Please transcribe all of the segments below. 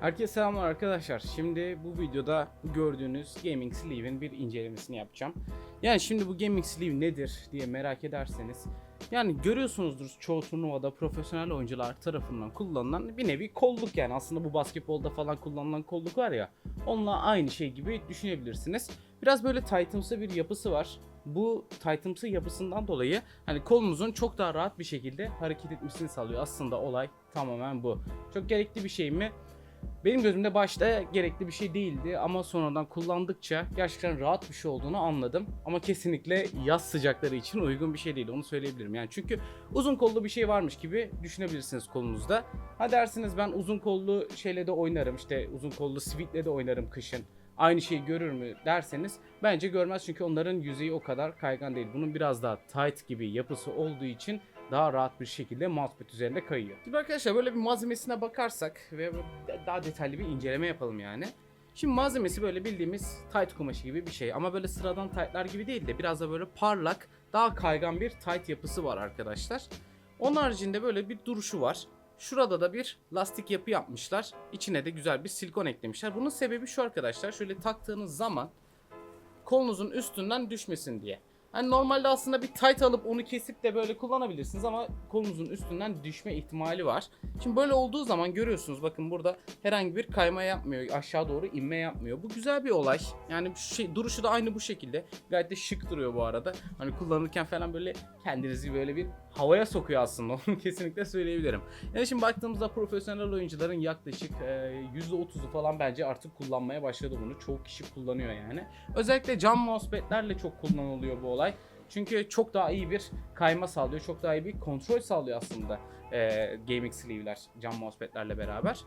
Herkese selamlar arkadaşlar. Şimdi bu videoda gördüğünüz Gaming Sleeve'in bir incelemesini yapacağım. Yani şimdi bu Gaming Sleeve nedir diye merak ederseniz yani görüyorsunuzdur çoğu turnuvada profesyonel oyuncular tarafından kullanılan bir nevi kolluk yani aslında bu basketbolda falan kullanılan kolluk var ya onunla aynı şey gibi düşünebilirsiniz. Biraz böyle Titan'sı bir yapısı var. Bu Titan'sı yapısından dolayı hani kolunuzun çok daha rahat bir şekilde hareket etmesini sağlıyor. Aslında olay tamamen bu. Çok gerekli bir şey mi? Benim gözümde başta gerekli bir şey değildi ama sonradan kullandıkça gerçekten rahat bir şey olduğunu anladım. Ama kesinlikle yaz sıcakları için uygun bir şey değil onu söyleyebilirim. Yani çünkü uzun kollu bir şey varmış gibi düşünebilirsiniz kolunuzda. Ha dersiniz ben uzun kollu şeyle de oynarım işte uzun kollu sweatle de oynarım kışın. Aynı şeyi görür mü derseniz bence görmez çünkü onların yüzeyi o kadar kaygan değil. Bunun biraz daha tight gibi yapısı olduğu için daha rahat bir şekilde mousepad üzerinde kayıyor. Şimdi arkadaşlar böyle bir malzemesine bakarsak ve daha detaylı bir inceleme yapalım yani. Şimdi malzemesi böyle bildiğimiz tight kumaşı gibi bir şey ama böyle sıradan tightlar gibi değil de biraz da böyle parlak, daha kaygan bir tight yapısı var arkadaşlar. Onun haricinde böyle bir duruşu var. Şurada da bir lastik yapı yapmışlar. İçine de güzel bir silikon eklemişler. Bunun sebebi şu arkadaşlar. Şöyle taktığınız zaman kolunuzun üstünden düşmesin diye. Hani normalde aslında bir tight alıp onu kesip de böyle kullanabilirsiniz ama kolunuzun üstünden düşme ihtimali var. Şimdi böyle olduğu zaman görüyorsunuz bakın burada herhangi bir kayma yapmıyor. Aşağı doğru inme yapmıyor. Bu güzel bir olay. Yani şey, duruşu da aynı bu şekilde. Gayet de şık duruyor bu arada. Hani kullanırken falan böyle kendinizi böyle bir havaya sokuyor aslında. Onu kesinlikle söyleyebilirim. Yani şimdi baktığımızda profesyonel oyuncuların yaklaşık e, %30'u falan bence artık kullanmaya başladı bunu. Çoğu kişi kullanıyor yani. Özellikle cam mousepad'lerle çok kullanılıyor bu olay. Çünkü çok daha iyi bir kayma sağlıyor. Çok daha iyi bir kontrol sağlıyor aslında e, gaming sleeve'ler cam mousepad'lerle beraber.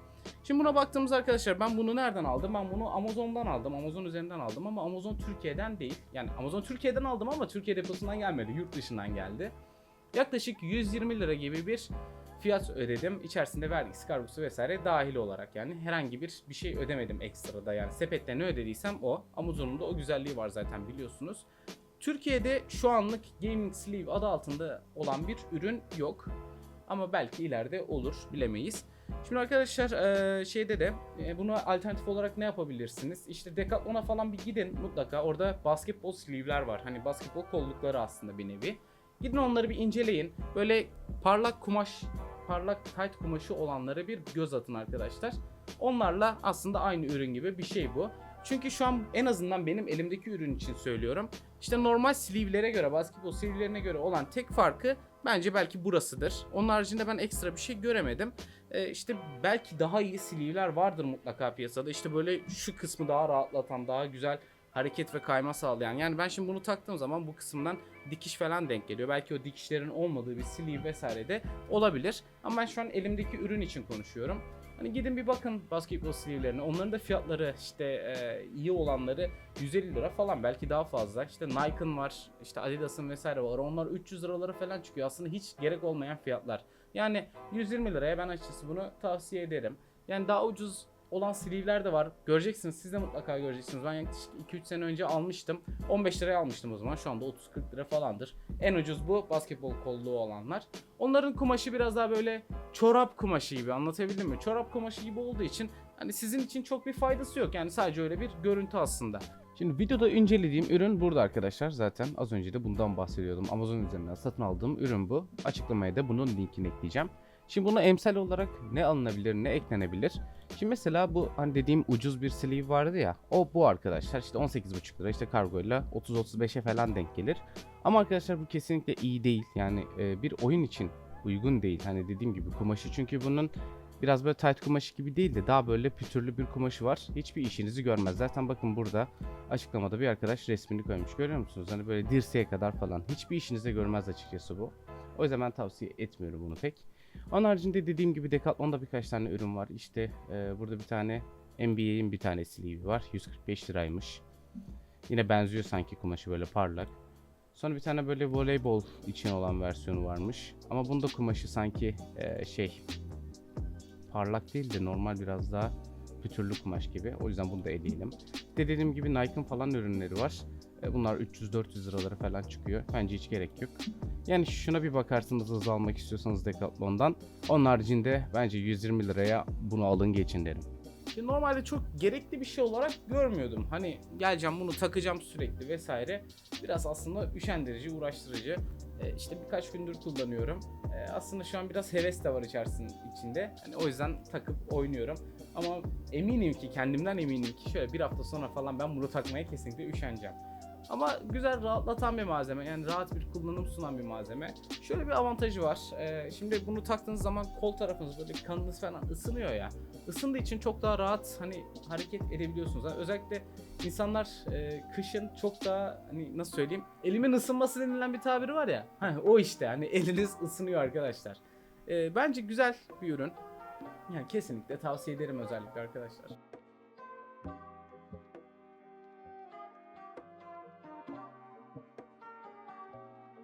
Şimdi buna baktığımızda arkadaşlar ben bunu nereden aldım? Ben bunu Amazon'dan aldım. Amazon üzerinden aldım ama Amazon Türkiye'den değil. Yani Amazon Türkiye'den aldım ama Türkiye deposundan gelmedi. Yurt dışından geldi. Yaklaşık 120 lira gibi bir fiyat ödedim. İçerisinde vergisi, kargosu vesaire dahil olarak yani herhangi bir bir şey ödemedim ekstrada yani sepette ne ödediysem o. Amazon'un da o güzelliği var zaten biliyorsunuz. Türkiye'de şu anlık Gaming Sleeve adı altında olan bir ürün yok. Ama belki ileride olur bilemeyiz. Şimdi arkadaşlar eee, şeyde de e, buna alternatif olarak ne yapabilirsiniz? İşte Decathlon'a falan bir gidin mutlaka. Orada basketbol sleeve'ler var. Hani basketbol kollukları aslında bir nevi. Gidin onları bir inceleyin. Böyle parlak kumaş, parlak tight kumaşı olanlara bir göz atın arkadaşlar. Onlarla aslında aynı ürün gibi bir şey bu. Çünkü şu an en azından benim elimdeki ürün için söylüyorum. İşte normal sleeve'lere göre, basketbol sleeve'lerine göre olan tek farkı bence belki burasıdır. Onun haricinde ben ekstra bir şey göremedim. Ee, işte belki daha iyi sleeve'ler vardır mutlaka piyasada. İşte böyle şu kısmı daha rahatlatan, daha güzel hareket ve kayma sağlayan. Yani ben şimdi bunu taktığım zaman bu kısımdan dikiş falan denk geliyor. Belki o dikişlerin olmadığı bir sleeve vesaire de olabilir. Ama ben şu an elimdeki ürün için konuşuyorum. Hani gidin bir bakın basketbol sleeve'lerine. Onların da fiyatları işte e, iyi olanları 150 lira falan belki daha fazla. İşte Nike'ın var, işte Adidas'ın vesaire var. Onlar 300 liralara falan çıkıyor. Aslında hiç gerek olmayan fiyatlar. Yani 120 liraya ben açıkçası bunu tavsiye ederim. Yani daha ucuz olan sleeve'ler de var. Göreceksiniz. Siz de mutlaka göreceksiniz. Ben yaklaşık 2-3 sene önce almıştım. 15 liraya almıştım o zaman. Şu anda 30-40 lira falandır. En ucuz bu basketbol kolluğu olanlar. Onların kumaşı biraz daha böyle çorap kumaşı gibi anlatabildim mi? Çorap kumaşı gibi olduğu için hani sizin için çok bir faydası yok. Yani sadece öyle bir görüntü aslında. Şimdi videoda incelediğim ürün burada arkadaşlar. Zaten az önce de bundan bahsediyordum. Amazon üzerinden satın aldığım ürün bu. Açıklamaya da bunun linkini ekleyeceğim. Şimdi buna emsal olarak ne alınabilir, ne eklenebilir? Şimdi mesela bu hani dediğim ucuz bir sleeve vardı ya. O bu arkadaşlar. İşte 18,5 lira işte kargoyla 30-35'e falan denk gelir. Ama arkadaşlar bu kesinlikle iyi değil. Yani e, bir oyun için uygun değil. Hani dediğim gibi kumaşı çünkü bunun biraz böyle tight kumaşı gibi değil de daha böyle pütürlü bir kumaşı var. Hiçbir işinizi görmez. Zaten bakın burada açıklamada bir arkadaş resmini koymuş. Görüyor musunuz? Hani böyle dirseğe kadar falan. Hiçbir işinize görmez açıkçası bu. O yüzden ben tavsiye etmiyorum bunu pek. Onun haricinde dediğim gibi Decathlon'da birkaç tane ürün var. İşte e, burada bir tane NBA'in bir tane sleeve var. 145 liraymış. Yine benziyor sanki kumaşı böyle parlak. Sonra bir tane böyle voleybol için olan versiyonu varmış. Ama bunda kumaşı sanki e, şey parlak değil de normal biraz daha pütürlü kumaş gibi. O yüzden bunu da eleyelim. De dediğim gibi Nike'ın falan ürünleri var. E, Bunlar 300-400 liralara falan çıkıyor. Bence hiç gerek yok. Yani şuna bir bakarsınız hızlı almak istiyorsanız Decathlon'dan. Onun haricinde bence 120 liraya bunu alın geçin derim. Ya Normalde çok gerekli bir şey olarak görmüyordum. Hani geleceğim bunu takacağım sürekli vesaire. Biraz aslında üşendirici, uğraştırıcı. E, işte birkaç gündür kullanıyorum. E, aslında şu an biraz heves de var içerisinde içinde. Hani o yüzden takıp oynuyorum. Ama eminim ki kendimden eminim ki şöyle bir hafta sonra falan ben bunu takmaya kesinlikle üşeneceğim. Ama güzel rahatlatan bir malzeme. Yani rahat bir kullanım sunan bir malzeme. Şöyle bir avantajı var. Ee, şimdi bunu taktığınız zaman kol tarafınız böyle kanınız falan ısınıyor ya. Isındığı için çok daha rahat hani hareket edebiliyorsunuz. Yani özellikle insanlar e, kışın çok daha hani nasıl söyleyeyim elimin ısınması denilen bir tabiri var ya. Heh, o işte hani eliniz ısınıyor arkadaşlar. Ee, bence güzel bir ürün. Yani kesinlikle tavsiye ederim özellikle arkadaşlar.